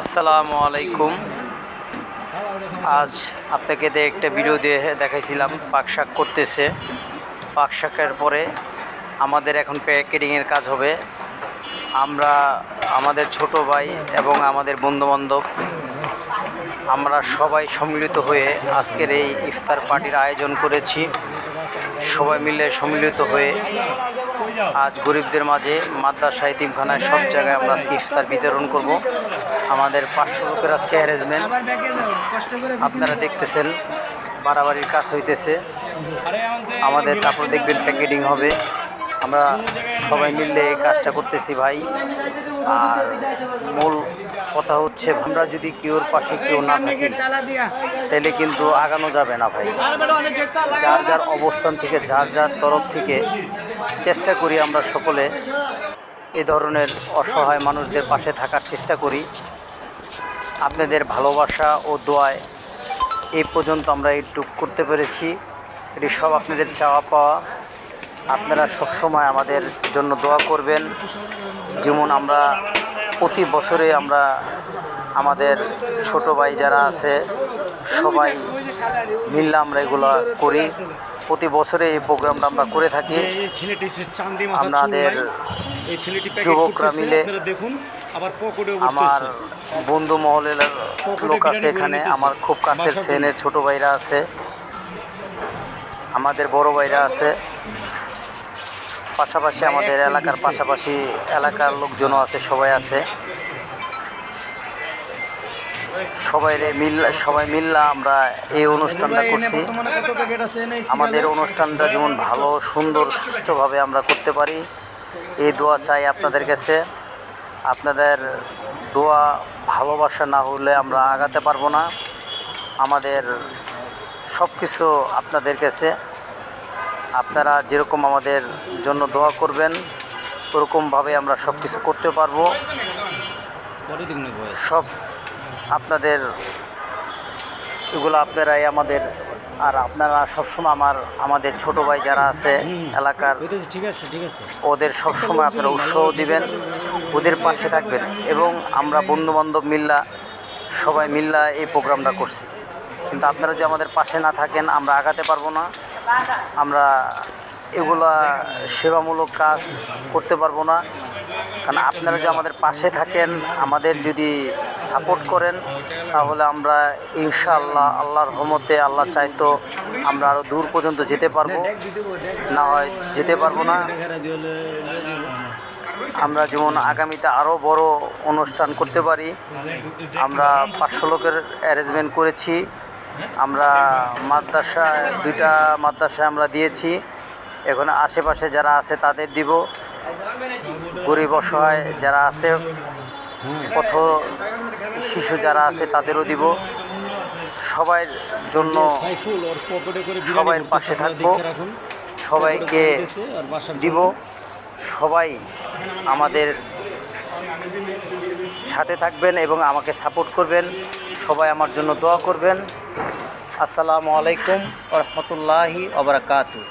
আসসালামু আলাইকুম। আজ আপনাকে দিয়ে একটা ভিডিও দিয়ে দেখাইছিলাম, পাক শাক করতেছে। পাক শাকের পরে আমাদের এখন প্যাকেটিংয়ের কাজ হবে। আমরা, আমাদের ছোট ভাই এবং আমাদের বন্ধুবান্ধব, আমরা সবাই সম্মিলিত হয়ে আজকের এই ইফতার পার্টির আয়োজন করেছি। সবাই মিলে সম্মিলিত হয়ে আজ গরিবদের মাঝে মাদ্রাসা ইতিমখানায় সব জায়গায় আমরা আজকে ইফতার বিতরণ করব। আমাদের পাঁচশো লোকের আজকে অ্যারেঞ্জমেন্ট আপনারা দেখতেছেন বাড়াবাড়ির কাজ হইতেছে। আমাদের তারপর দেখবেন প্যাকেটিং হবে। আমরা সবাই মিলে কাজটা করতেছি ভাই। আর মূল কথা হচ্ছে আমরা যদি কেউর পাশে কেউ না থাকি তাহলে কিন্তু আগানো যাবে না ভাই। যার যার অবস্থান থেকে যার যার তরফ থেকে চেষ্টা করি আমরা সকলে এ ধরনের অসহায় মানুষদের পাশে থাকার চেষ্টা করি। আপনাদের ভালোবাসা ও দোয়ায় এই পর্যন্ত আমরা এইটুক করতে পেরেছি। এটি সব আপনাদের চাওয়া পাওয়া। আপনারা সবসময় আমাদের জন্য দোয়া করবেন। যেমন আমরা প্রতি বছরে আমরা আমাদের ছোট ভাই যারা আছে সবাই মিললে আমরা এগুলো করি। প্রতি বছরে এই প্রোগ্রামটা আমরা করে থাকি। আমাদের প্যাকেট যুবকরা মিলে দেখুন আবার পকেটে আমার বন্ধু মহলের লোক আছে এখানে আমার খুব কাছের সেনের ছোট ভাইরা আছে। আমাদের বড় ভাইরা আছে। পাশাপাশি আমাদের এলাকার পাশাপাশি এলাকার লোকজনও আছে সবাই আছে। সবাই মিল সবাই মিল্লা আমরা এই অনুষ্ঠানটা করছি। আমাদের অনুষ্ঠানটা যেমন ভালো সুন্দর সুষ্ঠুভাবে আমরা করতে পারি। এই দোয়া চাই আপনাদের কাছে। আপনাদের দোয়া ভালোবাসা না হলে আমরা আগাতে পারব না। আমাদের সব কিছু আপনাদের কাছে। আপনারা যেরকম আমাদের জন্য দোয়া করবেন ওরকমভাবে আমরা সব কিছু করতে পারব। সব আপনাদের এগুলো আপনারাই আমাদের আর আপনারা সবসময় আমার আমাদের ছোট ভাই যারা আছে এলাকার ঠিক আছে ঠিক আছে। ওদের সবসময় আপনারা উৎসাহ দিবেন ওদের পাশে থাকবেন এবং আমরা বন্ধু বান্ধব মিল্লা সবাই মিল্লা এই প্রোগ্রামটা করছি। কিন্তু আপনারা যে আমাদের পাশে না থাকেন আমরা আগাতে পারব না। আমরা এগুলা সেবামূলক কাজ করতে পারব না। কারণ আপনারা যে আমাদের পাশে থাকেন, আমাদের যদি সাপোর্ট করেন, তাহলে আমরা ইনশাআল্লাহ আল্লাহর রহমতে, আল্লাহ চাইতো আমরা আরও দূর পর্যন্ত যেতে পারব। না হয় যেতে পারব না। আমরা যেমন আগামীতে আরও বড় অনুষ্ঠান করতে পারি। আমরা পাঁচশো লোকের অ্যারেঞ্জমেন্ট করেছি। আমরা মাদ্রাসা দুইটা মাদ্রাসায় আমরা দিয়েছি। এখন আশেপাশে যারা আছে তাদের দিব। গরিব অসহায় যারা আছে, পথ শিশু যারা আছে, তাদেরও দিব। সবার জন্য সবাই পাশে থাকব। সবাইকে দিব। সবাই আমাদের সাথে থাকবেন এবং আমাকে সাপোর্ট করবেন। সবাই আমার জন্য দোয়া করবেন। আসসালামু আলাইকুম রহমতুল্লাহি ওবরাকাতু